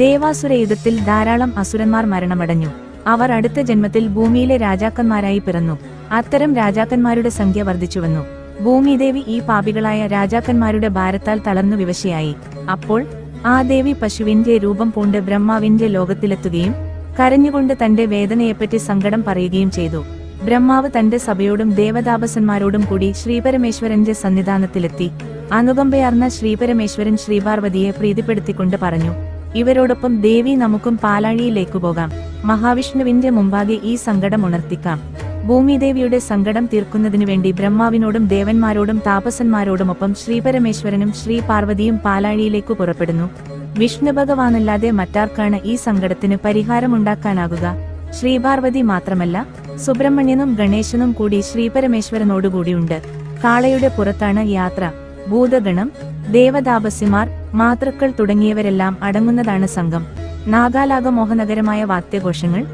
ദേവാസുര യുദ്ധത്തിൽ ധാരാളം അസുരന്മാർ മരണമടഞ്ഞു. അവർ അടുത്ത ജന്മത്തിൽ ഭൂമിയിലെ രാജാക്കന്മാരായി പിറന്നു. അത്തരം രാജാക്കന്മാരുടെ സംഖ്യ വർദ്ധിച്ചുവന്നു. ഭൂമിദേവി ഈ പാപികളായ രാജാക്കന്മാരുടെ ഭാരത്താൽ തളർന്നു വിവശയായി. അപ്പോൾ ആ ദേവി പശുവിന്റെ രൂപം പൂണ്ട് ബ്രഹ്മാവിന്റെ ലോകത്തിലെത്തുകയും കരഞ്ഞുകൊണ്ട് തന്റെ വേദനയെപ്പറ്റി സങ്കടം പറയുകയും ചെയ്തു. ബ്രഹ്മാവ് തന്റെ സഭയോടും ദേവതാപസന്മാരോടും കൂടി ശ്രീപരമേശ്വരന്റെ സന്നിധാനത്തിലെത്തി. അനുകമ്പയാർന്ന ശ്രീപരമേശ്വരൻ ശ്രീപാർവതിയെ പ്രീതിപ്പെടുത്തിക്കൊണ്ട് പറഞ്ഞു ഇവരോടൊപ്പം ദേവി നമുക്കും പാലാഴിയിലേക്ക് പോകാം. മഹാവിഷ്ണുവിന്റെ മുമ്പാകെ ഈ സങ്കടം ഉണർത്തിക്കാം. ഭൂമിദേവിയുടെ സങ്കടം തീർക്കുന്നതിനു വേണ്ടി ബ്രഹ്മാവിനോടും ദേവന്മാരോടും താപസന്മാരോടുമൊപ്പം ശ്രീപരമേശ്വരനും ശ്രീ പാർവതിയും പാലാഴിയിലേക്ക് പുറപ്പെടുന്നു. വിഷ്ണു ഭഗവാനല്ലാതെ മറ്റാർക്കാണ് ഈ സങ്കടത്തിന് പരിഹാരമുണ്ടാക്കാനാകുക. ശ്രീപാർവതി മാത്രമല്ല സുബ്രഹ്മണ്യനും ഗണേശനും കൂടി ശ്രീപരമേശ്വരനോടുകൂടിയുണ്ട് കാളയുടെ പുറത്താണ് യാത്ര. ഭൂതഗണം ദേവതാപസ്യമാർ മാതൃക്കൾ തുടങ്ങിയവരെല്ലാം അടങ്ങുന്നതാണ് സംഘം. നാഗാലാഗമോഹനകരമായ വാദ്യഘോഷങ്ങൾ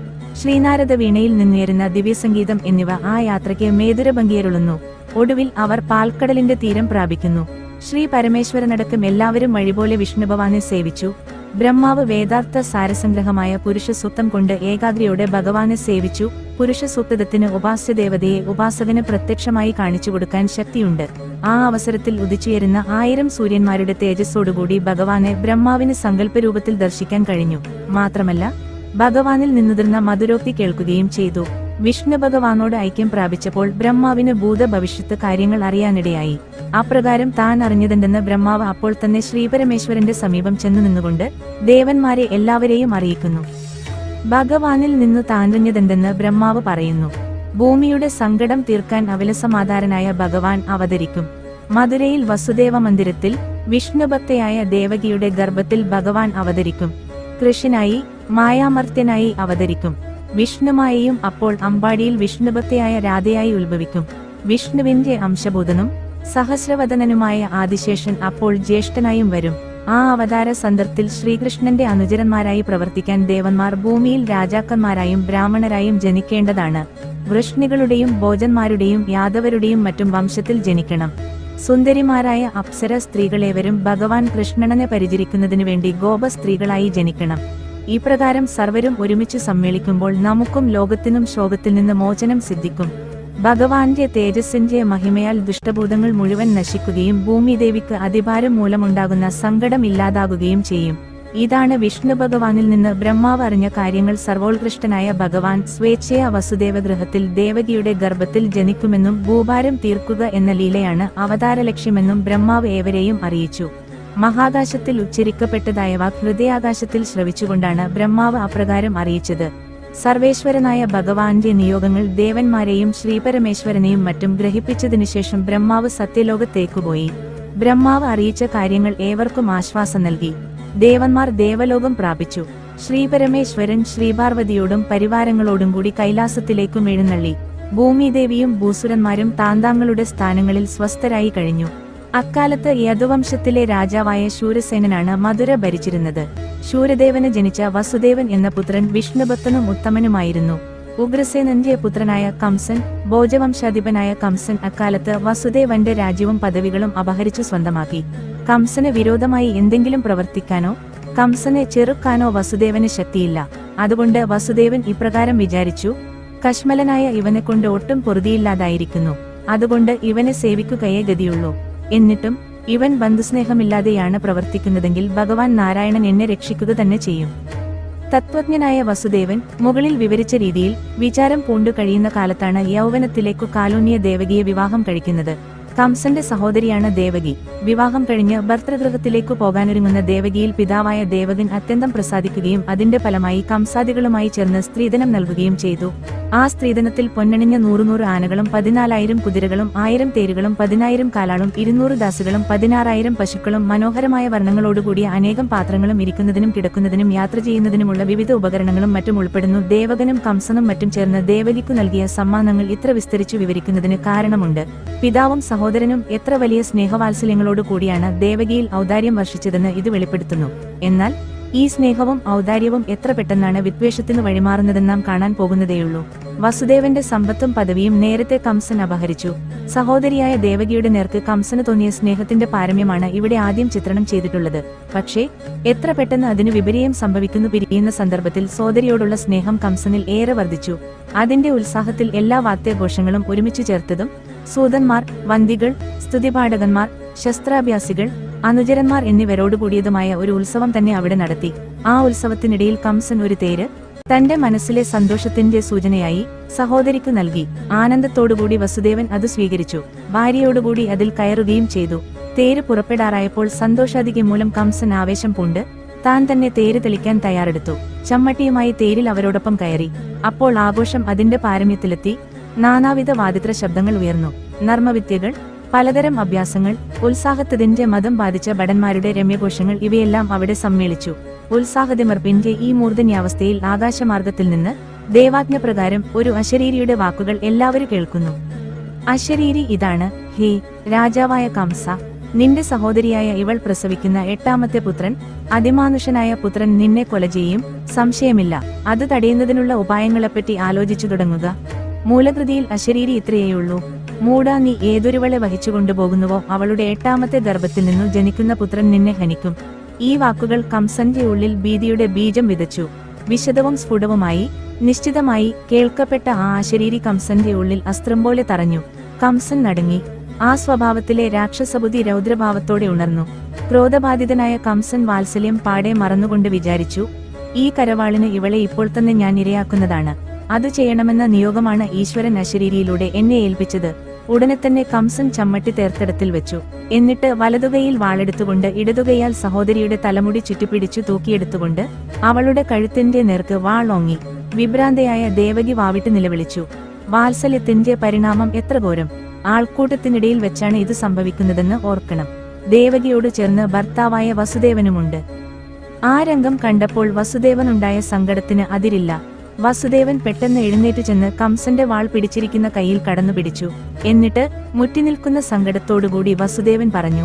ശ്രീനാരദ വീണയിൽ നിന്നുയരുന്ന ദിവ്യസംഗീതം എന്നിവ ആ യാത്രയ്ക്ക് മേതുരഭംഗിയരുളുന്നു. ഒടുവിൽ അവർ പാൽക്കടലിന്റെ തീരം പ്രാപിക്കുന്നു. ശ്രീ പരമേശ്വരനടക്കം എല്ലാവരും വഴിപോലെ വിഷ്ണുഭവാനെ സേവിച്ചു. ബ്രഹ്മാവ് വേദാർത്ഥ സാരസംഗ്രഹമായ പുരുഷസൂക്തം കൊണ്ട് ഏകാഗ്രിയോടെ ഭഗവാനെ സേവിച്ചു. പുരുഷസൂക്തത്തിന് ഉപാസ്യദേവതയെ ഉപാസകന് പ്രത്യക്ഷമായി കാണിച്ചു കൊടുക്കാൻ ശക്തിയുണ്ട്. ആ അവസരത്തിൽ ഉദിച്ചുയരുന്ന ആയിരം സൂര്യന്മാരുടെ തേജസ്സോടുകൂടി ഭഗവാനെ ബ്രഹ്മാവിന് സങ്കല്പരൂപത്തിൽ ദർശിക്കാൻ കഴിഞ്ഞു. മാത്രമല്ല ഭഗവാനിൽ നിന്നുതിർന്ന മധുരോക്തി കേൾക്കുകയും ചെയ്തു. വിഷ്ണു ഭഗവാനോട് ഐക്യം പ്രാപിച്ചപ്പോൾ ബ്രഹ്മാവിന് ഭൂതഭവിഷ്യത്ത് കാര്യങ്ങൾ അറിയാനിടയായി. അപ്രകാരം താൻ അറിഞ്ഞതെന്തെന്ന് ബ്രഹ്മാവ് അപ്പോൾ തന്നെ ശ്രീപരമേശ്വരന്റെ സമീപം ചെന്നു നിന്നുകൊണ്ട് ദേവന്മാരെ എല്ലാവരെയും അറിയിക്കുന്നു. ഭഗവാനിൽ നിന്ന് താൻ അറിഞ്ഞതെന്തെന്ന് ബ്രഹ്മാവ് പറയുന്നു. ഭൂമിയുടെ സങ്കടം തീർക്കാൻ അവലസമാധാരനായ ഭഗവാൻ അവതരിക്കും. മധുരയിൽ വസുദേവ മന്ദിരത്തിൽ വിഷ്ണുഭക്തയായ ദേവകിയുടെ ഗർഭത്തിൽ ഭഗവാൻ അവതരിക്കും. കൃഷിനായി മായാമർത്യനായി അവതരിക്കും. വിഷ്ണുമായയും അപ്പോൾ അമ്പാടിയിൽ വിഷ്ണുഭക്തയായ രാധയായി ഉത്ഭവിക്കും. വിഷ്ണുവിന്റെ അംശഭൂതനും സഹസ്രവദനനുമായ ആദിശേഷൻ അപ്പോൾ ജ്യേഷ്ഠനായും വരും. ആ അവതാര സന്ദർഭത്തിൽ ശ്രീകൃഷ്ണന്റെ അനുചരന്മാരായി പ്രവർത്തിക്കാൻ ദേവന്മാർ ഭൂമിയിൽ രാജാക്കന്മാരായും ബ്രാഹ്മണരായും ജനിക്കേണ്ടതാണ്. വൃഷ്ണികളുടെയും ഭോജന്മാരുടെയും യാദവരുടെയും മറ്റും വംശത്തിൽ ജനിക്കണം. സുന്ദരിമാരായ അപ്സര സ്ത്രീകളേവരും ഭഗവാൻ കൃഷ്ണനെ പരിചരിക്കുന്നതിനു വേണ്ടി ഗോപ സ്ത്രീകളായി ജനിക്കണം. ഇപ്രകാരം സർവരും ഒരുമിച്ച് സമ്മേളിക്കുമ്പോൾ നമുക്കും ലോകത്തിനും ശോകത്തിൽ നിന്ന് മോചനം സിദ്ധിക്കും. ഭഗവാന്റെ തേജസ്സിന്റെ മഹിമയാൽ ദുഷ്ടഭൂതങ്ങൾ മുഴുവൻ നശിക്കുകയും ഭൂമിദേവിക്ക് അതിഭാരം മൂലമുണ്ടാകുന്ന സങ്കടം ഇല്ലാതാകുകയും ചെയ്യും. ഇതാണ് വിഷ്ണു ഭഗവാനിൽ നിന്ന് ബ്രഹ്മാവ് അറിഞ്ഞ കാര്യങ്ങൾ സർവോത്കൃഷ്ടനായ ഭഗവാൻ സ്വേച്ഛയ വസുദേവഗൃഹത്തിൽ ദേവകിയുടെ ഗർഭത്തിൽ ജനിക്കുമെന്നും ഭൂഭാരം തീർക്കുക എന്ന ലീലയാണ് അവതാര ലക്ഷ്യമെന്നും ബ്രഹ്മാവ് ഏവരെയും അറിയിച്ചു. മഹാകാശത്തിൽ ഉച്ചരിക്കപ്പെട്ടതായവ ഹൃദയാകാശത്തിൽ ശ്രവിച്ചുകൊണ്ടാണ് ബ്രഹ്മാവ് അപ്രകാരം അറിയിച്ചത്. സർവേശ്വരനായ ഭഗവാന്റെ നിയോഗങ്ങൾ ദേവന്മാരെയും ശ്രീപരമേശ്വരനെയും മറ്റും ഗ്രഹിപ്പിച്ചതിനുശേഷം ശേഷം സത്യലോകത്തേക്കു പോയി. ബ്രഹ്മാവ് അറിയിച്ച കാര്യങ്ങൾ ഏവർക്കും ആശ്വാസം നൽകി. ദേവന്മാർ ദേവലോകം പ്രാപിച്ചു. ശ്രീപരമേശ്വരൻ ശ്രീപാർവതിയോടും പരിവാരങ്ങളോടും കൂടി കൈലാസത്തിലേക്കും എഴുന്നള്ളി. ഭൂമിദേവിയും ഭൂസുരന്മാരും താന്താങ്ങളുടെ സ്ഥാനങ്ങളിൽ സ്വസ്ഥരായി കഴിഞ്ഞു. അക്കാലത്ത് യദുവംശത്തിലെ രാജാവായ ശൂരസേനനാണ് മധുര ഭരിച്ചിരുന്നത്. ശൂരദേവന് ജനിച്ച വസുദേവൻ എന്ന പുത്രൻ വിഷ്ണുഭക്തനും ഉത്തമനുമായിരുന്നു. ഉഗ്രസേനന്റെ പുത്രനായ കംസൻ ഭോജവംശാധിപനായ കംസൻ അക്കാലത്ത് വസുദേവന്റെ രാജ്യവും പദവികളും അപഹരിച്ചു സ്വന്തമാക്കി. കംസന് വിരോധമായി എന്തെങ്കിലും പ്രവർത്തിക്കാനോ കംസനെ ചെറുക്കാനോ വസുദേവന് ശക്തിയില്ല. അതുകൊണ്ട് വസുദേവൻ ഇപ്രകാരം വിചാരിച്ചു കശ്മലനായ ഇവനെ കൊണ്ട് ഒട്ടും പൊറുതിയില്ലാതായിരിക്കുന്നു. അതുകൊണ്ട് ഇവനെ സേവിക്കുകയേ ഗതിയുള്ളൂ. എന്നിട്ടും ഇവൻ ബന്ധുസ്നേഹമില്ലാതെയാണ് പ്രവർത്തിക്കുന്നതെങ്കിൽ ഭഗവാൻ നാരായണൻ എന്നെ രക്ഷിക്കുക തന്നെ ചെയ്യും. തത്വജ്ഞനായ വസുദേവൻ മുകളിൽ വിവരിച്ച രീതിയിൽ വിചാരം പൂണ്ടു കഴിയുന്ന കാലത്താണ് യൗവനത്തിലേക്കു കാലൂന്യ ദേവകിയെ വിവാഹം കഴിക്കുന്നത്. കംസന്റെ സഹോദരിയാണ് ദേവകി. വിവാഹം കഴിഞ്ഞ് ഭർത്തൃഗൃഹത്തിലേക്കു പോകാനൊരുങ്ങുന്ന ദേവകിയിൽ പിതാവായ ദേവകൻ അത്യന്തം പ്രസാദിക്കുകയും അതിന്റെ ഫലമായി കംസാദികളുമായി ചേർന്ന് സ്ത്രീധനം നൽകുകയും ചെയ്തു. ആ സ്ത്രീധനത്തിൽ പൊന്നണിഞ്ഞ നൂറുനൂറ് ആനകളും പതിനാലായിരം കുതിരകളും ആയിരം തേരുകളും പതിനായിരം കാലാളും ഇരുന്നൂറ് ദാസുകളും പതിനാറായിരം പശുക്കളും മനോഹരമായ വർണങ്ങളോടുകൂടിയ അനേകം പാത്രങ്ങളും ഇരിക്കുന്നതിനും കിടക്കുന്നതിനും യാത്ര ചെയ്യുന്നതിനുമുള്ള വിവിധ ഉപകരണങ്ങളും മറ്റും ഉൾപ്പെടുന്നു. ദേവകനും കംസനും മറ്റും ചേർന്ന് ദേവകിക്കു നൽകിയ സമ്മാനങ്ങൾ ഇത്ര വിസ്തരിച്ചു വിവരിക്കുന്നതിന് കാരണമുണ്ട്. പിതാവും സഹോദരനും എത്ര വലിയ സ്നേഹവാത്സല്യങ്ങളോടു കൂടിയാണ് ദേവകിയിൽ ഔദാര്യം വർഷിച്ചതെന്ന് ഇത് വെളിപ്പെടുത്തുന്നു. എന്നാൽ ഈ സ്നേഹവും ഔദാര്യവും എത്ര പെട്ടെന്നാണ് വിദ്വേഷത്തിന് വഴിമാറുന്നതെന്ന് നാം കാണാൻ പോകുന്നതേയുള്ളൂ. വസുദേവന്റെ സമ്പത്തും പദവിയും നേരത്തെ കംസൻ അപഹരിച്ചു. സഹോദരിയായ ദേവകിയുടെ നേർക്ക് കംസന് തോന്നിയ സ്നേഹത്തിന്റെ പാരമ്യമാണ് ഇവിടെ ആദ്യം ചിത്രണം ചെയ്തിട്ടുള്ളത്. പക്ഷേ എത്ര പെട്ടെന്ന് അതിനു വിപരീയം സംഭവിക്കുന്നു പിരിയുന്ന സന്ദർഭത്തിൽ സോദരിയോടുള്ള സ്നേഹം കംസനിൽ ഏറെ വർദ്ധിച്ചു. അതിന്റെ ഉത്സാഹത്തിൽ എല്ലാ വാദ്യഘോഷങ്ങളും ഒരുമിച്ച് ചേർത്തതും സൂതന്മാർ വന്തികൾ സ്തുതിപാഠകന്മാർ ശസ്ത്രാഭ്യാസികൾ അനുചരന്മാർ എന്നിവരോടുകൂടിയതുമായ ഒരു ഉത്സവം തന്നെ അവിടെ നടത്തി. ആ ഉത്സവത്തിനിടയിൽ കംസൻ ഒരു തേര് തന്റെ മനസ്സിലെ സന്തോഷത്തിന്റെ സൂചനയായി സഹോദരിക്ക് നൽകി. ആനന്ദത്തോടുകൂടി വസുദേവൻ അത് സ്വീകരിച്ചു. ഭാര്യയോടുകൂടി അതിൽ കയറുകയും ചെയ്തു. തേര് പുറപ്പെടാറായപ്പോൾ സന്തോഷാധികം മൂലം കംസൻ ആവേശം പൂണ്ട് താൻ തന്നെ തേര് തെളിക്കാൻ തയ്യാറെടുത്തു. ചമ്മട്ടിയുമായി തേരിൽ അവരോടൊപ്പം കയറി. അപ്പോൾ ആഘോഷം അതിന്റെ പാരമ്യത്തിലെത്തി. നാനാവിധ വാദിത്ര ശബ്ദങ്ങൾ ഉയർന്നു. നർമ്മവിദ്യകൾ പലതരം അഭ്യാസങ്ങൾ ഉത്സാഹത്തതിന്റെ മതം ബാധിച്ച ഭടന്മാരുടെ രമ്യഘോഷങ്ങൾ ഇവയെല്ലാം അവിടെ സമ്മേളിച്ചു. ഉത്സാഹതിമർപ്പിന്റെ ഈ മൂർധന്യാവസ്ഥയിൽ ആകാശമാർഗത്തിൽ നിന്ന് ദേവാജ്ഞ പ്രകാരം ഒരു അശരീരിയുടെ വാക്കുകൾ എല്ലാവരും കേൾക്കുന്നു. അശരീരി ഇതാണ് ഹേ രാജാവായ കംസ. നിന്റെ സഹോദരിയായ ഇവൾ പ്രസവിക്കുന്ന എട്ടാമത്തെ പുത്രൻ അതിമാനുഷനായ പുത്രൻ നിന്നെ കൊല ചെയ്യും സംശയമില്ല. അത് തടയുന്നതിനുള്ള ഉപായങ്ങളെപ്പറ്റി ആലോചിച്ചു തുടങ്ങുക. മൂലകൃതിയിൽ അശരീരി ഇത്രയേയുള്ളൂ. മൂട നീ ഏതൊരുവളെ വഹിച്ചുകൊണ്ടുപോകുന്നുവോ അവളുടെ എട്ടാമത്തെ ഗർഭത്തിൽ നിന്നു ജനിക്കുന്ന പുത്രൻ നിന്നെ ഹനിക്കും. ഈ വാക്കുകൾ കംസന്റെ ഉള്ളിൽ ഭീതിയുടെ ബീജം വിതച്ചു. വിശദവും സ്ഫുടവുമായി നിശ്ചിതമായി കേൾക്കപ്പെട്ട ആ ആശരീരി കംസന്റെ ഉള്ളിൽ അസ്ത്രം പോലെ തറഞ്ഞു. കംസൻ നടുങ്ങി ആ സ്വഭാവത്തിലെ രാക്ഷസബുദ്ധി രൗദ്രഭാവത്തോടെ ഉണർന്നു. ക്രോധബാധിതനായ കംസൻ വാത്സല്യം പാടെ മറന്നുകൊണ്ട് വിചാരിച്ചു ഈ കരവാളിന് ഇവളെ ഇപ്പോൾ തന്നെ ഞാൻ ഇരയാക്കുന്നതാണ്. അത് ചെയ്യണമെന്ന നിയോഗമാണ് ഈശ്വരൻ അശരീരിയിലൂടെ എന്നെ ഏൽപ്പിച്ചത്. ഉടനെ തന്നെ കംസൻ ചമ്മട്ടി തേർത്തടത്തിൽ വെച്ചു. എന്നിട്ട് വലതുകൈയിൽ വാളെടുത്തുകൊണ്ട് ഇടതുകൈയാൽ സഹോദരിയുടെ തലമുടി ചുറ്റിപ്പിടിച്ചു തൂക്കിയെടുത്തുകൊണ്ട് അവളുടെ കഴുത്തിന്റെ നേർക്ക് വാളോങ്ങി. വിഭ്രാന്തയായ ദേവകി വാവിട്ട് നിലവിളിച്ചു. വാത്സല്യത്തിന്റെ പരിണാമം എത്ര ഘോരം. ആൾക്കൂട്ടത്തിനിടയിൽ വെച്ചാണ് ഇത് സംഭവിക്കുന്നതെന്ന് ഓർക്കണം. ദേവകിയോട് ചേർന്ന് ഭർത്താവായ വസുദേവനുമുണ്ട്. ആ രംഗം കണ്ടപ്പോൾ വസുദേവനുണ്ടായ സങ്കടത്തിന് അതിരില്ല. വസുദേവൻ പെട്ടെന്ന് എഴുന്നേറ്റ് ചെന്ന് കംസന്റെ വാൾ പിടിച്ചിരിക്കുന്ന കയ്യിൽ കടന്നു പിടിച്ചു. എന്നിട്ട് മുറ്റിനിൽക്കുന്ന സങ്കടത്തോടുകൂടി വസുദേവൻ പറഞ്ഞു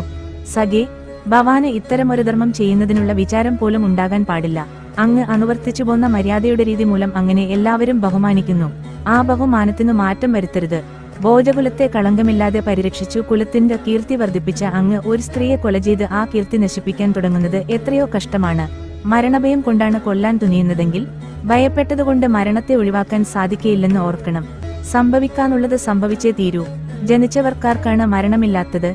സഖേ ഭവാന് ഇത്തരമൊരു ധർമ്മം ചെയ്യുന്നതിനുള്ള വിചാരം പോലും ഉണ്ടാകാൻ പാടില്ല. അങ്ങ് അനുവർത്തിച്ചു പോന്ന മര്യാദയുടെ രീതി മൂലം അങ്ങനെ എല്ലാവരും ബഹുമാനിക്കുന്നു. ആ ബഹുമാനത്തിനു മാറ്റം വരുത്തരുത്. ഭോജകുലത്തെ കളങ്കമില്ലാതെ പരിരക്ഷിച്ചു കുലത്തിന്റെ കീർത്തി വർദ്ധിപ്പിച്ച അങ്ങ് ഒരു സ്ത്രീയെ കൊല ചെയ്ത് ആ കീർത്തി നശിപ്പിക്കാൻ തുടങ്ങുന്നത് എത്രയോ കഷ്ടമാണ്. മരണഭയം കൊണ്ടാണ് കൊല്ലാൻ തുനിയുന്നതെങ്കിൽ ഭയപ്പെട്ടതുകൊണ്ട് മരണത്തെ ഒഴിവാക്കാൻ സാധിക്കയില്ലെന്ന് ഓർക്കണം. സംഭവിക്കാനുള്ളത് സംഭവിച്ചേ തീരൂ. ജനിച്ചവർക്കാർക്കാണ് മരണമില്ലാത്തത്.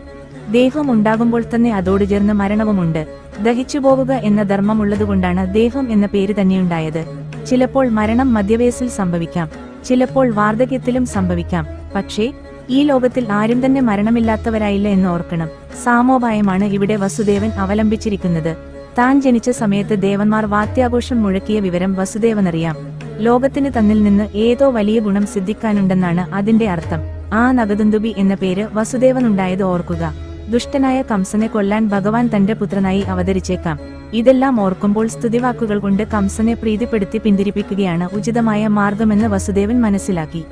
ദേഹം ഉണ്ടാകുമ്പോൾ തന്നെ അതോട് ചേർന്ന് മരണവുമുണ്ട്. ദഹിച്ചു പോവുക എന്ന ധർമ്മമുള്ളതുകൊണ്ടാണ് ദേഹം എന്ന പേര് തന്നെയുണ്ടായത്. ചിലപ്പോൾ മരണം മധ്യവയസ്സിൽ സംഭവിക്കാം. ചിലപ്പോൾ വാർദ്ധക്യത്തിലും സംഭവിക്കാം. പക്ഷേ ഈ ലോകത്തിൽ ആരും തന്നെ മരണമില്ലാത്തവരായില്ല എന്ന് ഓർക്കണം. സാമോപായമാണ് ഇവിടെ വസുദേവൻ അവലംബിച്ചിരിക്കുന്നത്. താൻ ജനിച്ച സമയത്ത് ദേവന്മാർ വാത്യാഘോഷം മുഴക്കിയ വിവരം വസുദേവനറിയാം. ലോകത്തിന് തന്നിൽ നിന്ന് ഏതോ വലിയ ഗുണം സിദ്ധിക്കാനുണ്ടെന്നാണ് അതിന്റെ അർത്ഥം. ആ നഗദുന്തുബി എന്ന പേര് വസുദേവനുണ്ടായത് ഓർക്കുക. ദുഷ്ടനായ കംസനെ കൊല്ലാൻ ഭഗവാൻ തന്റെ പുത്രനായി അവതരിച്ചേക്കാം. ഇതെല്ലാം ഓർക്കുമ്പോൾ സ്തുതിവാക്കുകൾ കൊണ്ട് കംസനെ പ്രീതിപ്പെടുത്തി പിന്തിരിപ്പിക്കുകയാണ് ഉചിതമായ മാർഗമെന്ന് വസുദേവൻ മനസ്സിലാക്കി.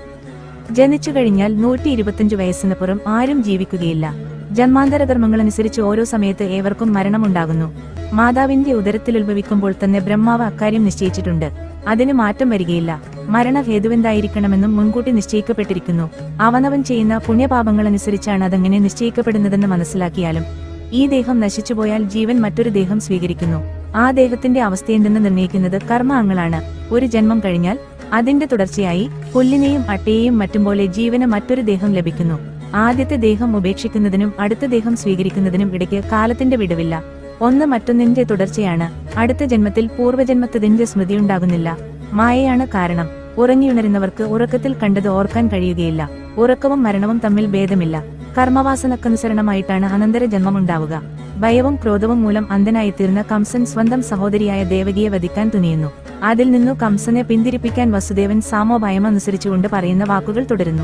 ജനിച്ചു കഴിഞ്ഞാൽ നൂറ്റി ഇരുപത്തിയഞ്ചു വയസ്സിന് പുറം ആരും ജീവിക്കുകയില്ല. ജന്മാന്തര കർമ്മങ്ങളനുസരിച്ച് ഓരോ സമയത്ത് ഏവർക്കും മരണമുണ്ടാകുന്നു. മാതാവിന്റെ ഉദരത്തിൽ ഉത്ഭവിക്കുമ്പോൾ തന്നെ ബ്രഹ്മാവ് അക്കാര്യം നിശ്ചയിച്ചിട്ടുണ്ട്. അതിന് മാറ്റം വരികയില്ല. മരണഹേതുവെന്തായിരിക്കണമെന്നും മുൻകൂട്ടി നിശ്ചയിക്കപ്പെട്ടിരിക്കുന്നു. അവനവൻ ചെയ്യുന്ന പുണ്യപാപങ്ങളനുസരിച്ചാണ് അതങ്ങനെ നിശ്ചയിക്കപ്പെടുന്നതെന്ന് മനസ്സിലാക്കിയാലും ഈ ദേഹം നശിച്ചുപോയാൽ ജീവൻ മറ്റൊരു ദേഹം സ്വീകരിക്കുന്നു. ആ ദേഹത്തിന്റെ അവസ്ഥയെന്തെന്ന് നിർണയിക്കുന്നത് കർമ്മങ്ങളാണ് ഒരു ജന്മം കഴിഞ്ഞാൽ അതിന്റെ തുടർച്ചയായി പുല്ലിനെയും അട്ടയെയും മറ്റും പോലെ ജീവന് മറ്റൊരു ദേഹം ലഭിക്കുന്നു. ആദ്യത്തെ ദേഹം ഉപേക്ഷിക്കുന്നതിനും അടുത്ത ദേഹം സ്വീകരിക്കുന്നതിനും ഇടയ്ക്ക് കാലത്തിന്റെ വിടവില്ല. ഒന്ന് മറ്റൊന്നിന്റെ തുടർച്ചയാണ്. അടുത്ത ജന്മത്തിൽ പൂർവജന്മത്തതിന്റെ സ്മൃതിയുണ്ടാകുന്നില്ല. മായയാണ് കാരണം. ഉറങ്ങിയുണരുന്നവർക്ക് ഉറക്കത്തിൽ കണ്ടത് ഓർക്കാൻ കഴിയുകയില്ല. ഉറക്കവും മരണവും തമ്മിൽ ഭേദമില്ല. കർമ്മവാസനക്കനുസരണമായിട്ടാണ് അനന്തര ജന്മമുണ്ടാവുക ഭയവും ക്രോധവും മൂലം അന്ധനായിത്തീർന്ന കംസൻ സ്വന്തം സഹോദരിയായ ദേവകിയെ വധിക്കാൻ തുനിയുന്നു. അതിൽ നിന്നു കംസനെ പിന്തിരിപ്പിക്കാൻ വസുദേവൻ സാമോഭയം അനുസരിച്ചുകൊണ്ട് പറയുന്ന വാക്കുകൾ തുടരുന്നു.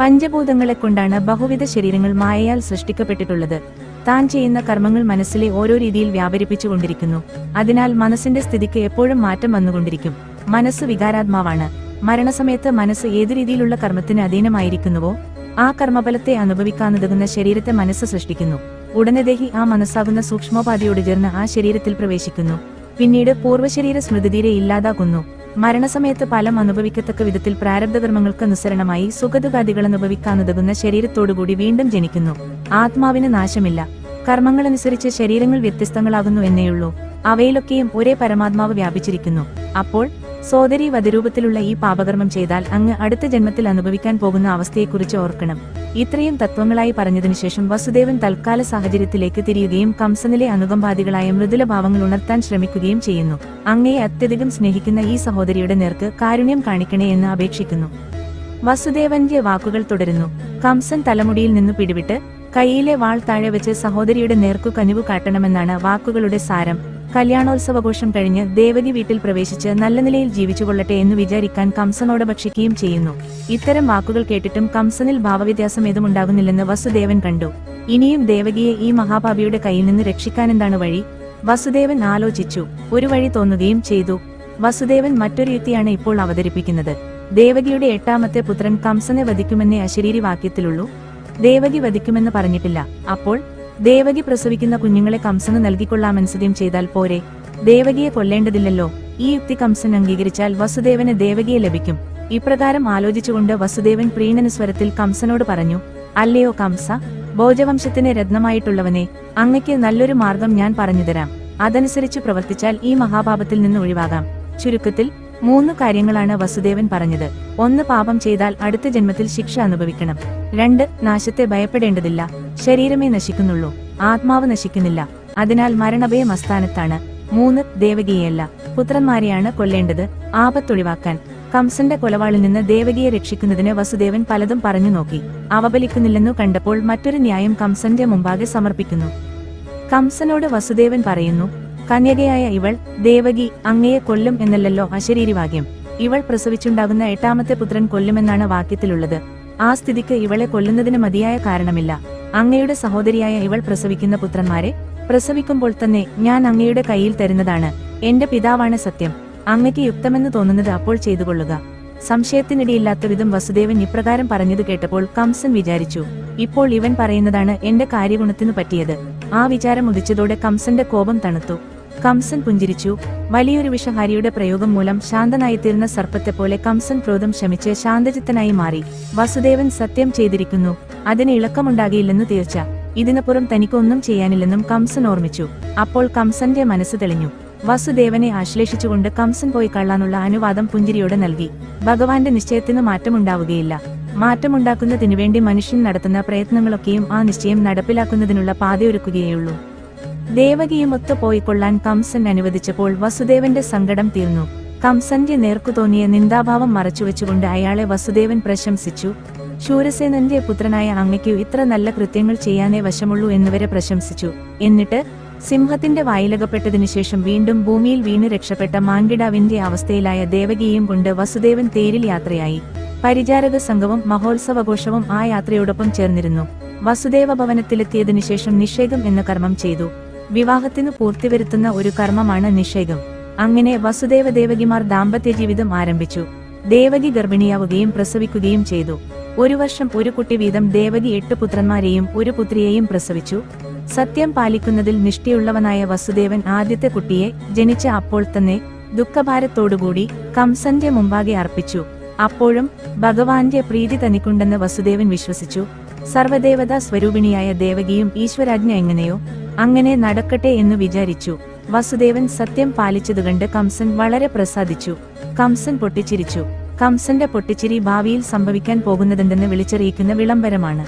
പഞ്ചഭൂതങ്ങളെ കൊണ്ടാണ് ബഹുവിധ ശരീരങ്ങൾ മായയാൽ സൃഷ്ടിക്കപ്പെട്ടിട്ടുള്ളത്. താൻ ചെയ്യുന്ന കർമ്മങ്ങൾ മനസ്സിലെ ഓരോ രീതിയിൽ വ്യാപരിപ്പിച്ചുകൊണ്ടിരിക്കുന്നു അതിനാൽ മനസ്സിന്റെ സ്ഥിതിക്ക് എപ്പോഴും മാറ്റം വന്നുകൊണ്ടിരിക്കും. മനസ്സ് വികാരാത്മാവാണ്. മരണസമയത്ത് മനസ്സ് ഏതു രീതിയിലുള്ള കർമ്മത്തിന് അധീനമായിരിക്കുന്നുവോ ആ കർമ്മഫലത്തെ അനുഭവിക്കാനുതകുന്ന ശരീരത്തെ മനസ്സ് സൃഷ്ടിക്കുന്നു. ഉടനെ ദേഹി ആ മനസ്സാകുന്ന സൂക്ഷ്മോപാധിയോട് ചേർന്ന് ആ ശരീരത്തിൽ പ്രവേശിക്കുന്നു. പിന്നീട് പൂർവശരീര സ്മൃതിതീരെ ഇല്ലാതാക്കുന്നു. മരണസമയത്ത് ഫലം അനുഭവിക്കത്തക്ക വിധത്തിൽ പ്രാരബ്ധകർമ്മങ്ങൾക്ക് അനുസരണമായി സുഖതുഗാദികൾ അനുഭവിക്കാനുതകുന്ന ശരീരത്തോടുകൂടി വീണ്ടും ജനിക്കുന്നു. ആത്മാവിന് നാശമില്ല. കർമ്മങ്ങളനുസരിച്ച് ശരീരങ്ങൾ വ്യത്യസ്തങ്ങളാകുന്നു എന്നേയുള്ളൂ. അവയിലൊക്കെയും ഒരേ പരമാത്മാവ് വ്യാപിച്ചിരിക്കുന്നു. അപ്പോൾ സോദരി വധരൂപത്തിലുള്ള ഈ പാപകർമ്മം ചെയ്താൽ അങ്ങ് അടുത്ത ജന്മത്തിൽ അനുഭവിക്കാൻ പോകുന്ന അവസ്ഥയെക്കുറിച്ച് ഓർക്കണം. ഇത്രയും തത്വങ്ങളായി പറഞ്ഞതിനുശേഷം വസുദേവൻ തൽക്കാല സാഹചര്യത്തിലേക്ക് തിരിയുകയും കംസനിലെ അനുകമ്പാദികളായ മൃദുല ഭാവങ്ങൾ ഉണർത്താൻ ശ്രമിക്കുകയും ചെയ്യുന്നു. അങ്ങയെ അത്യധികം സ്നേഹിക്കുന്ന ഈ സഹോദരിയുടെ നേർക്ക് കാരുണ്യം കാണിക്കണേ എന്ന് അപേക്ഷിക്കുന്നു. വസുദേവന്റെ വാക്കുകൾ തുടരുന്നു. കംസൻ തലമുടിയിൽ നിന്ന് പിടിവിട്ട് കൈയിലെ വാൾ താഴെ വെച്ച് സഹോദരിയുടെ നേർക്കു കനിവ് കാട്ടണമെന്നാണ് വാക്കുകളുടെ സാരം. കല്യാണോത്സവഘോഷം കഴിഞ്ഞ് ദേവകി വീട്ടിൽ പ്രവേശിച്ച് നല്ല നിലയിൽ ജീവിച്ചുകൊള്ളട്ടെ എന്ന് വിചാരിക്കാൻ കംസനോട് ഭക്ഷിക്കുകയും ചെയ്യുന്നു. ഇത്തരം വാക്കുകൾ കേട്ടിട്ടും കംസനിൽ ഭാവവ്യത്യാസം ഏതുമുണ്ടാകുന്നില്ലെന്ന് വസുദേവൻ കണ്ടു. ഇനിയും ദേവകിയെ ഈ മഹാഭാവിയുടെ കയ്യിൽ നിന്ന് രക്ഷിക്കാനെന്താണ് വഴി? വസുദേവൻ ആലോചിച്ചു. ഒരു വഴി തോന്നുകയും ചെയ്തു. വസുദേവൻ മറ്റൊരു യുക്തിയാണ് ഇപ്പോൾ അവതരിപ്പിക്കുന്നത്. ദേവകിയുടെ എട്ടാമത്തെ പുത്രൻ കംസനെ വധിക്കുമെന്നേ അശരീരി വാക്യത്തിലുള്ളൂ ദേവകി വധിക്കുമെന്ന് പറഞ്ഞിട്ടില്ല. അപ്പോൾ ദേവകി പ്രസവിക്കുന്ന കുഞ്ഞുങ്ങളെ കംസന് നൽകിക്കൊള്ളാമെന്ന് ചെയ്താൽ പോരെ. ദേവകിയെ കൊല്ലേണ്ടതില്ലല്ലോ. ഈ യുക്തി കംസൻ അംഗീകരിച്ചാൽ വസുദേവന് ദേവകിയെ ലഭിക്കും. ഇപ്രകാരം ആലോചിച്ചുകൊണ്ട് വസുദേവൻ പ്രീണന സ്വരത്തിൽ കംസനോട് പറഞ്ഞു അല്ലയോ കംസ ഭോജവംശത്തിന് രത്നമായിട്ടുള്ളവനെ അങ്ങയ്ക്ക് നല്ലൊരു മാർഗം ഞാൻ പറഞ്ഞുതരാം അതനുസരിച്ച് പ്രവർത്തിച്ചാൽ ഈ മഹാപാപത്തിൽ നിന്ന് ഒഴിവാകാം. ചുരുക്കത്തിൽ മൂന്ന് കാര്യങ്ങളാണ് വസുദേവൻ പറഞ്ഞത്. ഒന്ന് പാപം ചെയ്താൽ അടുത്ത ജന്മത്തിൽ ശിക്ഷ അനുഭവിക്കണം. രണ്ട് നാശത്തെ ഭയപ്പെടേണ്ടതില്ല. ശരീരമേ നശിക്കുന്നുള്ളൂ. ആത്മാവ് നശിക്കുന്നില്ല. അതിനാൽ മരണഭയം അസ്ഥാനത്താണ് മൂന്ന് ദേവകിയെയല്ല. പുത്രന്മാരെയാണ് കൊല്ലേണ്ടത്. ആപത്തൊഴിവാക്കാൻ. കംസന്റെ കൊലവാളിൽ നിന്ന് ദേവകിയെ രക്ഷിക്കുന്നതിന് വസുദേവൻ പലതും പറഞ്ഞു നോക്കി. അവബലിക്കുന്നില്ലെന്നു കണ്ടപ്പോൾ മറ്റൊരു ന്യായം കംസന്റെ മുമ്പാകെ സമർപ്പിക്കുന്നു. കംസനോട് വസുദേവൻ പറയുന്നു കന്യകയായ ഇവൾ ദേവകി അങ്ങയെ കൊല്ലും എന്നല്ലല്ലോ അശരീരിവാക്യം. ഇവൾ പ്രസവിച്ചുണ്ടാകുന്ന എട്ടാമത്തെ പുത്രൻ കൊല്ലുമെന്നാണ് വാക്യത്തിലുള്ളത്. ആ സ്ഥിതിക്ക് ഇവളെ കൊല്ലുന്നതിന് മതിയായ കാരണമില്ല. അങ്ങയുടെ സഹോദരിയായ ഇവൾ പ്രസവിക്കുന്ന പുത്രന്മാരെ പ്രസവിക്കുമ്പോൾ തന്നെ ഞാൻ അങ്ങയുടെ കയ്യിൽ തരുന്നതാണ്. എന്റെ പിതാവാണ് സത്യം. അങ്ങയ്ക്ക് യുക്തമെന്ന് തോന്നുന്നത് അപ്പോൾ ചെയ്തുകൊള്ളുക. സംശയത്തിനിടയില്ലാത്ത വിധം വസുദേവൻ ഇപ്രകാരം പറഞ്ഞത് കേട്ടപ്പോൾ കംസൻ വിചാരിച്ചു ഇപ്പോൾ ഇവൻ പറയുന്നതാണ് എന്റെ കാര്യഗുണത്തിനു പറ്റിയത്. ആ വിചാരം ഉദിച്ചതോടെ കംസന്റെ കോപം തണുത്തു. കംസൻ പുഞ്ചിരിച്ചു. വലിയൊരു വിഷഹാരിയുടെ പ്രയോഗം മൂലം ശാന്തനായി തീർന്ന സർപ്പത്തെ പോലെ കംസൻ ക്രോധം ശമിച്ച് ശാന്തചിത്തനായി മാറി. വസുദേവൻ സത്യം ചെയ്തിരിക്കുന്നു. അതിന് ഇളക്കമുണ്ടാകിയില്ലെന്നു തീർച്ച. ഇതിനപ്പുറം തനിക്കൊന്നും ചെയ്യാനില്ലെന്നും കംസൻ ഓർമ്മിച്ചു. അപ്പോൾ കംസന്റെ മനസ്സ് തെളിഞ്ഞു. വസുദേവനെ ആശ്ലേഷിച്ചുകൊണ്ട് കംസൻ പോയി കള്ളാനുള്ള അനുവാദം പുഞ്ചിരിയോടെ നൽകി. ഭഗവാന്റെ നിശ്ചയത്തിന് മാറ്റമുണ്ടാവുകയില്ല. മാറ്റമുണ്ടാക്കുന്നതിനു വേണ്ടി മനുഷ്യൻ നടത്തുന്ന പ്രയത്നങ്ങളൊക്കെയും ആ നിശ്ചയം നടപ്പിലാക്കുന്നതിനുള്ള പാതയൊരുക്കുകയുള്ളൂ ദേവകിയും പോയിക്കൊള്ളാൻ കംസൻ അനുവദിച്ചപ്പോൾ വസുദേവന്റെ സങ്കടം തീർന്നു. കംസന്റെ നേർക്കു തോന്നിയ നിന്ദാഭാവം മറച്ചുവെച്ചുകൊണ്ട് അയാളെ വസുദേവൻ പ്രശംസിച്ചു. ശൂരസേനന്റെ പുത്രനായ അങ്ങയ്ക്കു ഇത്ര നല്ല കൃത്യങ്ങൾ ചെയ്യാനേ വശമുള്ളൂ എന്നിവരെ പ്രശംസിച്ചു. എന്നിട്ട് സിംഹത്തിന്റെ വായിലകപ്പെട്ടതിനു ശേഷം വീണ്ടും ഭൂമിയിൽ വീണ് രക്ഷപ്പെട്ട മാൻകിടാവിന്റെ അവസ്ഥയിലായ ദേവകിയെയും കൊണ്ട് വസുദേവൻ തേരിൽ യാത്രയായി. പരിചാരക സംഘവും മഹോത്സവഘോഷവും ആ യാത്രയോടൊപ്പം ചേർന്നിരുന്നു. വസുദേവ ഭവനത്തിലെത്തിയതിനു ശേഷം നിഷേകം എന്ന കർമ്മം ചെയ്തു. വിവാഹത്തിനു പൂർത്തിവരുത്തുന്ന ഒരു കർമ്മമാണ് നിഷേകം. അങ്ങനെ വസുദേവ ദേവകിമാർ ദാമ്പത്യ ജീവിതം ആരംഭിച്ചു. ദേവകി ഗർഭിണിയാവുകയും പ്രസവിക്കുകയും ചെയ്തു. ഒരു വർഷം ഒരു കുട്ടി വീതം ദേവകി എട്ട് പുത്രന്മാരെയും ഒരു പുത്രിയെയും പ്രസവിച്ചു. സത്യം പാലിക്കുന്നതിൽ നിഷ്ഠയുള്ളവനായ വസുദേവൻ ആദ്യത്തെ കുട്ടിയെ ജനിച്ച അപ്പോൾ തന്നെ ദുഃഖഭാരത്തോടുകൂടി കംസന്റെ മുമ്പാകെ അർപ്പിച്ചു. അപ്പോഴും ഭഗവാന്റെ പ്രീതി തനിക്കുണ്ടെന്ന് വസുദേവൻ വിശ്വസിച്ചു. സർവദേവതാ സ്വരൂപിണിയായ ദേവകിയും ഈശ്വരാജ്ഞ എങ്ങനെയോ അങ്ങനെ നടക്കട്ടെ എന്ന് വിചാരിച്ചു. വസുദേവൻ സത്യം പാലിച്ചതുകണ്ട് കംസൻ വളരെ പ്രസാദിച്ചു. കംസൻ പൊട്ടിച്ചിരിച്ചു. കംസന്റെ പൊട്ടിച്ചിരി ഭാവിയിൽ സംഭവിക്കാൻ പോകുന്നതെന്തെന്ന് വിളിച്ചറിയിക്കുന്ന വിളംബരമാണ്.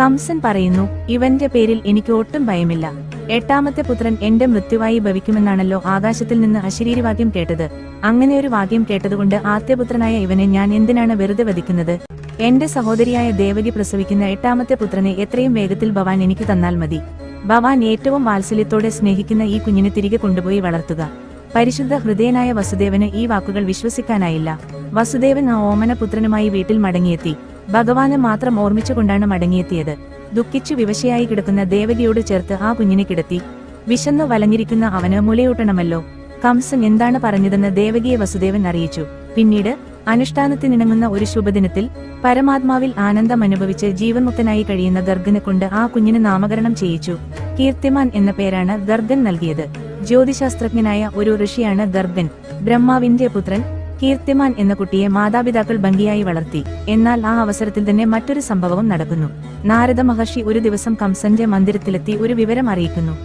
കംസൻ പറയുന്നു ഇവന്റെ പേരിൽ എനിക്ക് ഒട്ടും ഭയമില്ല. എട്ടാമത്തെ പുത്രൻ എന്റെ മൃത്യുവായി ഭവിക്കുമെന്നാണല്ലോ ആകാശത്തിൽ നിന്ന് അശരീരവാക്യം കേട്ടത്. അങ്ങനെ ഒരു വാക്യം കേട്ടതുകൊണ്ട് ആദ്യപുത്രനായ ഇവനെ ഞാൻ എന്തിനാണ് വെറുതെ വധിക്കുന്നത്? എന്റെ സഹോദരിയായ ദേവകി പ്രസവിക്കുന്ന എട്ടാമത്തെ പുത്രനെ എത്രയും വേഗത്തിൽ ഭവാൻ എനിക്ക് തന്നാൽ മതി. ഭവാൻ ഏറ്റവും വാത്സല്യത്തോടെ സ്നേഹിക്കുന്ന ഈ കുഞ്ഞിനെ തിരികെ കൊണ്ടുപോയി വളർത്തുക. പരിശുദ്ധ ഹൃദയനായ വസുദേവന് ഈ വാക്കുകൾ വിശ്വസിക്കാനായില്ല. വസുദേവൻ ആ ഓമന പുത്രനുമായി വീട്ടിൽ മടങ്ങിയെത്തി. ഭഗവാനെ മാത്രം ഓർമ്മിച്ചുകൊണ്ടാണ് മടങ്ങിയെത്തിയത്. ദുഃഖിച്ചു വിവശയായി കിടക്കുന്ന ദേവകിയോട് ചേർത്ത് ആ കുഞ്ഞിനെ കിടത്തി. വിശന്നു വലഞ്ഞിരിക്കുന്ന അവന് മുലയൂട്ടണമല്ലോ. കംസൻ എന്താണ് പറഞ്ഞതെന്ന് ദേവകിയെ വസുദേവൻ അറിയിച്ചു. പിന്നീട് അനുഷ്ഠാനത്തിനിണങ്ങുന്ന ഒരു ശുഭദിനത്തിൽ പരമാത്മാവിൽ ആനന്ദം അനുഭവിച്ച് ജീവൻമുക്തനായി കഴിയുന്ന ഗർഗനെ കൊണ്ട് ആ കുഞ്ഞിന് നാമകരണം ചെയ്യിച്ചു. കീർത്തിമാൻ എന്ന പേരാണ് ഗർഗൻ നൽകിയത്. ജ്യോതിശാസ്ത്രജ്ഞനായ ഒരു ഋഷിയാണ് ഗർഗൻ. ബ്രഹ്മാവിന്റെ പുത്രൻ കീർത്തിമാൻ എന്ന കുട്ടിയെ മാതാപിതാക്കൾ ഭംഗിയായി വളർത്തി. എന്നാൽ ആ അവസരത്തിൽ തന്നെ മറ്റൊരു സംഭവവും നടക്കുന്നു. നാരദ മഹർഷി ഒരു ദിവസം കംസന്റെ മന്ദിരത്തിലെത്തി ഒരു വിവരം അറിയിക്കുന്നു.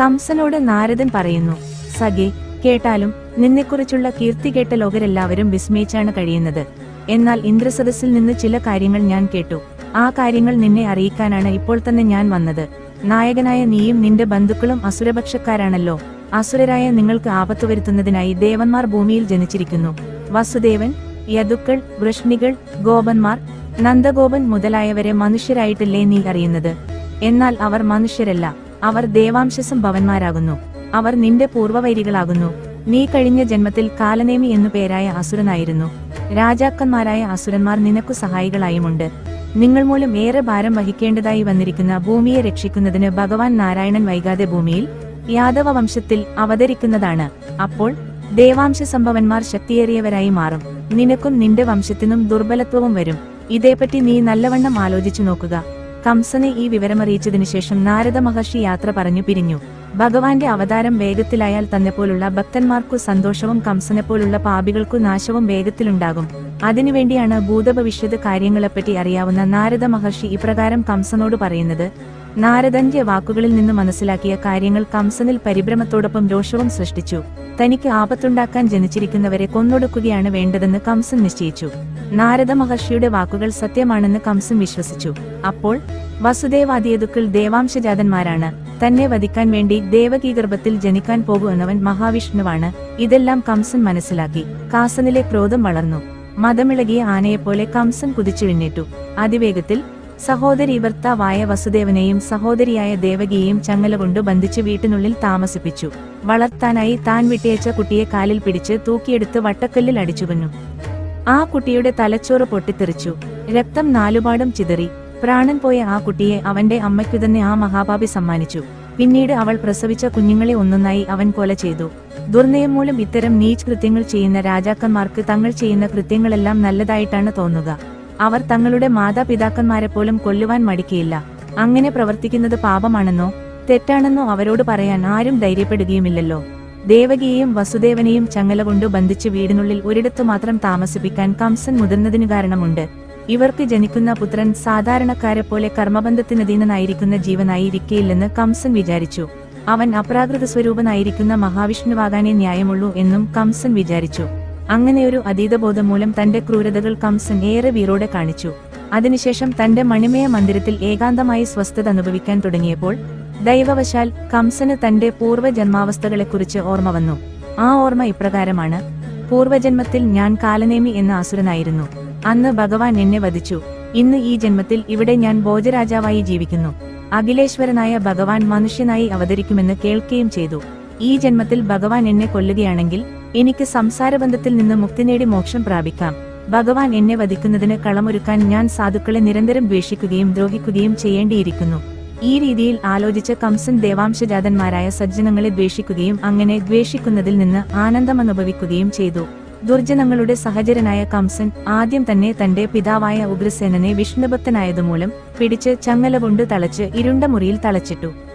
കംസനോട് നാരദൻ പറയുന്നു സഖേ കേട്ടാലും നിന്നെക്കുറിച്ചുള്ള കീർത്തി കേട്ട ലോകരെല്ലാവരും വിസ്മയിച്ചാണ് കഴിയുന്നത്. എന്നാൽ ഇന്ദ്രസദസ്സിൽ നിന്ന് ചില കാര്യങ്ങൾ ഞാൻ കേട്ടു. ആ കാര്യങ്ങൾ നിന്നെ അറിയിക്കാനാണ് ഇപ്പോൾ തന്നെ ഞാൻ വന്നത്. നായകനായ നീയും നിന്റെ ബന്ധുക്കളും അസുരപക്ഷക്കാരാണല്ലോ. അസുരരായ നിങ്ങൾക്ക് ആപത്തു വരുത്തുന്നതിനായി ദേവന്മാർ ഭൂമിയിൽ ജനിച്ചിരിക്കുന്നു. വസുദേവൻ യദുക്കൾ വൃഷ്ണികൾ ഗോപന്മാർ നന്ദഗോപൻ മുതലായവരെ മനുഷ്യരായിട്ടല്ലേ നീ അറിയുന്നത്? എന്നാൽ അവർ മനുഷ്യരല്ല. അവർ ദേവാംശസംഭവന്മാരാകുന്നു അവർ നിന്റെ പൂർവവൈരികളാകുന്നു. നീ കഴിഞ്ഞ ജന്മത്തിൽ കാലനേമി എന്നു പേരായ അസുരനായിരുന്നു. രാജാക്കന്മാരായ അസുരന്മാർ നിനക്കു സഹായികളായുമുണ്ട്. നിങ്ങൾ മൂലം ഏറെ ഭാരം വഹിക്കേണ്ടതായി വന്നിരിക്കുന്ന ഭൂമിയെ രക്ഷിക്കുന്നതിന് ഭഗവാൻ നാരായണൻ വൈകാതെ ഭൂമിയിൽ യാദവ വംശത്തിൽ അവതരിക്കുന്നതാണ്. അപ്പോൾ ദേവാംശ സംഭവന്മാർ ശക്തിയേറിയവരായി മാറും. നിനക്കും നിന്റെ വംശത്തിനും ദുർബലത്വവും വരും. ഇതേപ്പറ്റി നീ നല്ലവണ്ണം ആലോചിച്ചു നോക്കുക. കംസനെ ഈ വിവരമറിയിച്ചതിനു ശേഷം നാരദ മഹർഷി യാത്ര പറഞ്ഞു പിരിഞ്ഞു. ഭഗവാന്റെ അവതാരം വേഗത്തിലായാൽ തന്നെപ്പോലുള്ള ഭക്തന്മാർക്കു സന്തോഷവും കംസനെപ്പോലുള്ള പാപികൾക്കു നാശവും വേഗത്തിലുണ്ടാകും. അതിനുവേണ്ടിയാണ് ഭൂതഭവിഷ്യത് കാര്യങ്ങളെപ്പറ്റി അറിയാവുന്ന നാരദ മഹർഷി ഇപ്രകാരം കംസനോട് പറയുന്നത് നാരദന്റെ വാക്കുകളിൽ നിന്ന് മനസ്സിലാക്കിയ കാര്യങ്ങൾ കംസനിൽ പരിഭ്രമത്തോടൊപ്പം രോഷവും സൃഷ്ടിച്ചു. തനിക്ക് ആപത്തുണ്ടാക്കാൻ ജനിച്ചിരിക്കുന്നവരെ കൊന്നൊടുക്കുകയാണ് വേണ്ടതെന്ന് കംസൻ നിശ്ചയിച്ചു. നാരദ മഹർഷിയുടെ വാക്കുകൾ സത്യമാണെന്ന് കംസൻ വിശ്വസിച്ചു. അപ്പോൾ വസുദേവാദിയതുക്കൾ ദേവാംശജാതന്മാരാണ്. തന്നെ വധിക്കാൻ വേണ്ടി ദേവകീഗർഭത്തിൽ ജനിക്കാൻ പോകുന്നവൻ മഹാവിഷ്ണുവാണ്. ഇതെല്ലാം കംസൻ മനസ്സിലാക്കി. കാസനിലെ ക്രോധം വളർന്നു. മതമിളകിയ ആനയെപ്പോലെ കംസൻ കുതിച്ചെഴുന്നേറ്റു അതിവേഗത്തിൽ സഹോദരി ഭർത്താവായ വസുദേവനെയും സഹോദരിയായ ദേവകിയെയും ചങ്ങല കൊണ്ട് ബന്ധിച്ച് വീട്ടിനുള്ളിൽ താമസിപ്പിച്ചു. വളർത്താനായി താൻ വിട്ടയച്ച കുട്ടിയെ കാലിൽ പിടിച്ച് തൂക്കിയെടുത്ത് വട്ടക്കല്ലിൽ അടിച്ചുവന്നു ആ കുട്ടിയുടെ തലച്ചോറ് പൊട്ടിത്തെറിച്ചു. രക്തം നാലുപാടും ചിതറി. പ്രാണൻ പോയ ആ കുട്ടിയെ അവന്റെ അമ്മയ്ക്കു തന്നെ ആ മഹാപാപി സമ്മാനിച്ചു. പിന്നീട് അവൾ പ്രസവിച്ച കുഞ്ഞുങ്ങളെ ഒന്നൊന്നായി അവൻ കൊല ചെയ്തു. ദുർനയം മൂലം ഇത്തരം നീച്ച് കൃത്യങ്ങൾ ചെയ്യുന്ന രാജാക്കന്മാർക്ക് തങ്ങൾ ചെയ്യുന്ന കൃത്യങ്ങളെല്ലാം നല്ലതായിട്ടാണ് തോന്നുക. അവർ തങ്ങളുടെ മാതാപിതാക്കന്മാരെ പോലും കൊല്ലുവാൻ മടിക്കയില്ല. അങ്ങനെ പ്രവർത്തിക്കുന്നത് പാപമാണെന്നോ തെറ്റാണെന്നോ അവരോട് പറയാൻ ആരും ധൈര്യപ്പെടുകയുമില്ലല്ലോ. ദേവകിയെയും വസുദേവനെയും ചങ്ങല കൊണ്ട് ബന്ധിച്ച് വീടിനുള്ളിൽ ഒരിടത്തു മാത്രം താമസിപ്പിക്കാൻ കംസൻ മുതിർന്നതിനു കാരണമുണ്ട്. ഇവർക്ക് ജനിക്കുന്ന പുത്രൻ സാധാരണക്കാരെ പോലെ കർമ്മബന്ധത്തിനധീനനായിരിക്കുന്ന ജീവനായിരിക്കയില്ലെന്ന് കംസൻ വിചാരിച്ചു. അവൻ അപ്രാകൃത സ്വരൂപനായിരിക്കുന്ന മഹാവിഷ്ണുവാകാനേ ന്യായമുള്ളൂ എന്നും കംസൻ വിചാരിച്ചു. അങ്ങനെയൊരു അതീതബോധം മൂലം തന്റെ ക്രൂരതകൾ കംസൻ ഏറെ വീറോടെ കാണിച്ചു. അതിനുശേഷം തന്റെ മണിമയ മന്ദിരത്തിൽ ഏകാന്തമായി സ്വസ്ഥത അനുഭവിക്കാൻ തുടങ്ങിയപ്പോൾ ദൈവവശാൽ കംസന് തന്റെ പൂർവജന്മാവസ്ഥകളെക്കുറിച്ച് ഓർമ്മ വന്നു. ആ ഓർമ്മ ഇപ്രകാരമാണ് പൂർവജന്മത്തിൽ ഞാൻ കാലനേമി എന്ന അസുരനായിരുന്നു. അന്ന് ഭഗവാൻ എന്നെ വധിച്ചു. ഇന്ന് ഈ ജന്മത്തിൽ ഇവിടെ ഞാൻ ഭോജരാജാവായി ജീവിക്കുന്നു. അഖിലേശ്വരനായ ഭഗവാൻ മനുഷ്യനായി അവതരിക്കുമെന്ന് കേൾക്കുകയും ചെയ്തു. ഈ ജന്മത്തിൽ ഭഗവാൻ എന്നെ കൊല്ലുകയാണെങ്കിൽ എനിക്ക് സംസാരബന്ധത്തിൽ നിന്ന് മുക്തി നേടി മോക്ഷം പ്രാപിക്കാം. ഭഗവാൻ എന്നെ വധിക്കുന്നതിന് കളമൊരുക്കാൻ ഞാൻ സാധുക്കളെ നിരന്തരം ദ്വേഷിക്കുകയും ദ്രോഹിക്കുകയും ചെയ്യേണ്ടിയിരിക്കുന്നു. ഈ രീതിയിൽ ആലോചിച്ച കംസൻ ദേവാംശജാതന്മാരായ സജ്ജനങ്ങളെ ദ്വേഷിക്കുകയും അങ്ങനെ ദ്വേഷിക്കുന്നതിൽ നിന്ന് ആനന്ദം അനുഭവിക്കുകയും ചെയ്തു. ദുർജനങ്ങളുടെ സഹചരനായ കംസൻ ആദ്യം തന്നെ തന്റെ പിതാവായ ഉഗ്രസേനനെ വിഷ്ണുഭക്തനായതുമൂലം പിടിച്ച് ചങ്ങല കൊണ്ട് തളച്ച് ഇരുണ്ട മുറിയിൽ തളച്ചിട്ടു.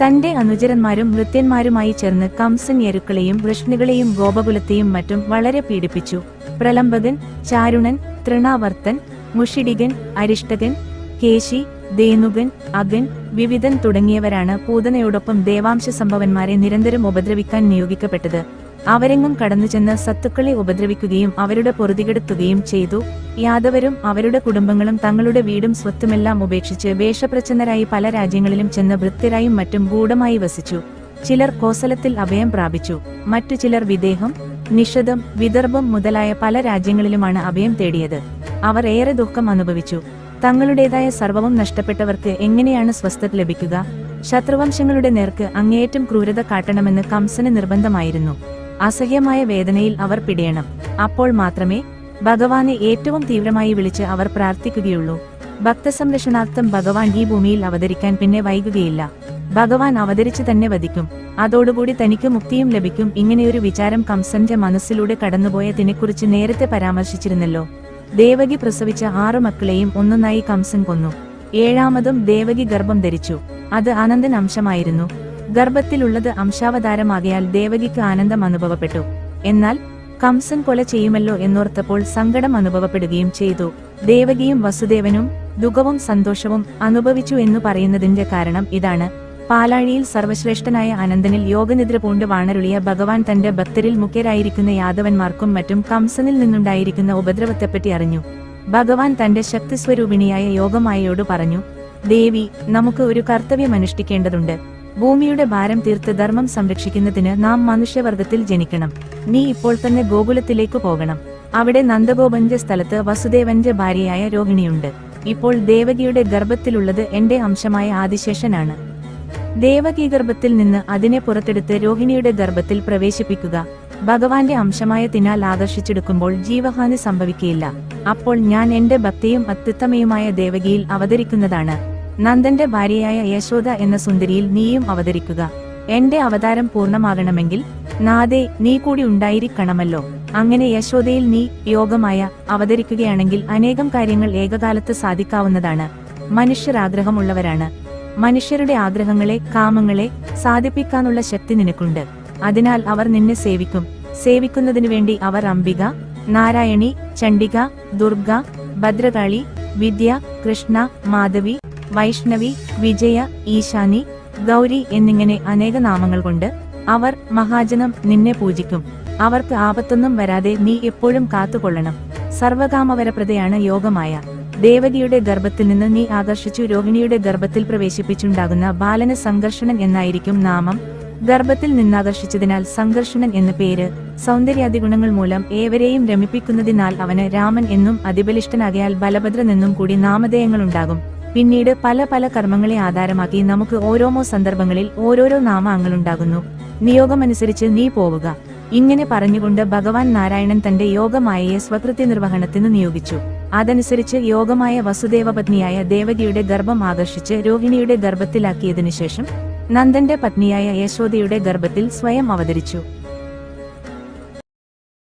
തന്റെ അനുചരന്മാരും നൃത്യന്മാരുമായി ചേർന്ന് കംസൻ യരുക്കളെയും വൃഷ്ണികളെയും ഗോപകുലത്തെയും മറ്റും വളരെ പീഡിപ്പിച്ചു. പ്രലംബകൻ ചാരുണൻ തൃണാവർത്തൻ മുഷിഡികൻ അരിഷ്ടകൻ കേശി ദേനുകൻ അഗൻ വിവിധൻ തുടങ്ങിയവരാണ് പൂതനയോടൊപ്പം ദേവാംശ സംഭവന്മാരെ നിരന്തരം ഉപദ്രവിക്കാൻ നിയോഗിക്കപ്പെട്ടത്. അവരെങ്ങും കടന്നു ചെന്ന് സത്തുക്കളെ ഉപദ്രവിക്കുകയും അവരുടെ പൊറുതികെടുത്തുകയും ചെയ്തു. യാദവരും അവരുടെ കുടുംബങ്ങളും തങ്ങളുടെ വീടും സ്വത്തുമെല്ലാം ഉപേക്ഷിച്ച് വേഷപ്രച്ഛന്നരായി പല രാജ്യങ്ങളിലും ചെന്ന് വൃത്തിരായും മറ്റും ഗൂഢമായി വസിച്ചു. ചിലർ കോസലത്തിൽ അഭയം പ്രാപിച്ചു. മറ്റു ചിലർ വിദേഹം നിഷദം വിദർഭം മുതലായ പല രാജ്യങ്ങളിലുമാണ് അഭയം തേടിയത്. അവർ ഏറെ ദുഃഖം അനുഭവിച്ചു. തങ്ങളുടേതായ സർവവും നഷ്ടപ്പെട്ടവർക്ക് എങ്ങനെയാണ് സ്വസ്ഥത ലഭിക്കുക? ശത്രുവംശങ്ങളുടെ നേർക്ക് അങ്ങേയറ്റം ക്രൂരത കാട്ടണമെന്ന് കംസന് നിർബന്ധമായിരുന്നു. അസഹ്യമായ വേദനയിൽ അവർ പിടയണം. അപ്പോൾ മാത്രമേ ഭഗവാനെ ഏറ്റവും തീവ്രമായി വിളിച്ച് അവർ പ്രാർത്ഥിക്കുകയുള്ളൂ. ഭക്തസംരക്ഷണാർത്ഥം ഭഗവാൻ ഈ ഭൂമിയിൽ അവതരിക്കാൻ പിന്നെ വൈകുകയില്ല. ഭഗവാൻ അവതരിച്ചു തന്നെ വധിക്കും. അതോടുകൂടി തനിക്ക് മുക്തിയും ലഭിക്കും. ഇങ്ങനെയൊരു വിചാരം കംസന്റെ മനസ്സിലൂടെ കടന്നുപോയതിനെക്കുറിച്ച് നേരത്തെ പരാമർശിച്ചിരുന്നല്ലോ. ദേവകി പ്രസവിച്ച ആറു മക്കളെയും ഒന്നൊന്നായി കംസൻ കൊന്നു. ഏഴാമതും ദേവകി ഗർഭം ധരിച്ചു. അത് അനന്തൻ അംശമായിരുന്നു. ഗർഭത്തിലുള്ളത് അംശാവതാരമാകയാൽ ദേവകിക്ക് ആനന്ദം അനുഭവപ്പെട്ടു. എന്നാൽ കംസൻ കൊല ചെയ്യുമല്ലോ എന്നോർത്തപ്പോൾ സങ്കടം അനുഭവപ്പെടുകയും ചെയ്തു. ദേവകിയും വസുദേവനും ദുഃഖവും സന്തോഷവും അനുഭവിച്ചു എന്നു പറയുന്നതിന്റെ കാരണം ഇതാണ്. പാലാഴിയിൽ സർവശ്രേഷ്ഠനായ അനന്തനിൽ യോഗനിദ്ര പൂണ്ട് വാണരുളിയ ഭഗവാൻ തന്റെ ഭക്തരിൽ മുഖ്യരായിരിക്കുന്ന യാദവന്മാർക്കും മറ്റും കംസനിൽ നിന്നുണ്ടായിരിക്കുന്ന ഉപദ്രവത്തെപ്പറ്റി അറിഞ്ഞു. ഭഗവാൻ തന്റെ ശക്തിസ്വരൂപിണിയായ യോഗമായയോട് പറഞ്ഞു ദേവി നമുക്ക് ഒരു കർത്തവ്യം അനുഷ്ഠിക്കേണ്ടതുണ്ട് ഭൂമിയുടെ ഭാരം തീർത്ത് ധർമ്മം സംരക്ഷിക്കുന്നതിന് നാം മനുഷ്യവർഗത്തിൽ ജനിക്കണം. നീ ഇപ്പോൾ തന്നെ ഗോകുലത്തിലേക്ക് പോകണം. അവിടെ നന്ദഗോപന്റെ സ്ഥലത്ത് വസുദേവന്റെ ഭാര്യയായ രോഹിണിയുണ്ട്. ഇപ്പോൾ ദേവകിയുടെ ഗർഭത്തിലുള്ളത് എന്റെ അംശമായ ആദിശേഷനാണ്. ദേവകി ഗർഭത്തിൽ നിന്ന് അതിനെ പുറത്തെടുത്ത് രോഹിണിയുടെ ഗർഭത്തിൽ പ്രവേശിപ്പിക്കുക. ഭഗവാന്റെ അംശമായ തിനാൽ ആകർഷിച്ചെടുക്കുമ്പോൾ ജീവഹാനി സംഭവിക്കുകയില്ല. അപ്പോൾ ഞാൻ എന്റെ ഭക്തിയും അത്യുത്തമയുമായ ദേവകിയിൽ അവതരിക്കുന്നതാണ്. നന്ദന്റെ ഭാര്യയായ യശോദ എന്ന സുന്ദരിയിൽ നീയും അവതരിക്കുക. എന്റെ അവതാരം പൂർണമാകണമെങ്കിൽ നാദേ നീ കൂടി ഉണ്ടായിരിക്കണമല്ലോ. അങ്ങനെ യശോദയിൽ നീ യോഗമായ അവതരിക്കുകയാണെങ്കിൽ അനേകം കാര്യങ്ങൾ ഏകകാലത്ത് സാധിക്കാവുന്നതാണ്. മനുഷ്യർ ആഗ്രഹമുള്ളവരാണ്. മനുഷ്യരുടെ ആഗ്രഹങ്ങളെ കാമങ്ങളെ സാധിപ്പിക്കാനുള്ള ശക്തി നിനക്കുണ്ട്. അതിനാൽ അവർ നിന്നെ സേവിക്കും. സേവിക്കുന്നതിനു വേണ്ടി അവർ അംബിക നാരായണി ചണ്ഡിക ദുർഗ ഭദ്രകാളി വിദ്യ കൃഷ്ണ മാധവി വൈഷ്ണവി വിജയ ഈശാനി ഗൗരി എന്നിങ്ങനെ അനേക നാമങ്ങൾ കൊണ്ട് അവർ മഹാജനം നിന്നെ പൂജിക്കും. അവർക്ക് ആപത്തൊന്നും വരാതെ നീ എപ്പോഴും കാത്തുകൊള്ളണം. സർവകാമവരപ്രതയാണ് യോഗമായ. ദേവകിയുടെ ഗർഭത്തിൽ നിന്ന് നീ ആകർഷിച്ചു രോഹിണിയുടെ ഗർഭത്തിൽ പ്രവേശിപ്പിച്ചുണ്ടാകുന്ന ബാലന സംഘർഷണൻ എന്നായിരിക്കും നാമം. ഗർഭത്തിൽ നിന്നാകർഷിച്ചതിനാൽ സംഘർഷണൻ എന്ന പേര് സൗന്ദര്യാദിഗുണങ്ങൾ മൂലം ഏവരെയും രമിപ്പിക്കുന്നതിനാൽ അവന് രാമൻ എന്നും അതിബലിഷ്ഠനാകയാൽ ബലഭദ്രൻ എന്നും കൂടി നാമധേയങ്ങളുണ്ടാകും പിന്നീട് പല പല കർമ്മങ്ങളെ ആധാരമാക്കി നമുക്ക് ഓരോമോ സന്ദർഭങ്ങളിൽ ഓരോരോ നാമങ്ങളുണ്ടാകുന്നു നിയോഗമനുസരിച്ച് നീ പോവുക. ഇങ്ങനെ പറഞ്ഞുകൊണ്ട് ഭഗവാൻ നാരായണൻ തന്റെ യോഗമായയെ സ്വകൃത്യ നിർവഹണത്തിന് നിയോഗിച്ചു. അതനുസരിച്ച് യോഗമായ വസുദേവപത്നിയായ ദേവകിയുടെ ഗർഭം ആകർഷിച്ച് രോഹിണിയുടെ ഗർഭത്തിലാക്കിയതിനു ശേഷം നന്ദന്റെ പത്നിയായ യശോദയുടെ ഗർഭത്തിൽ സ്വയം അവതരിച്ചു.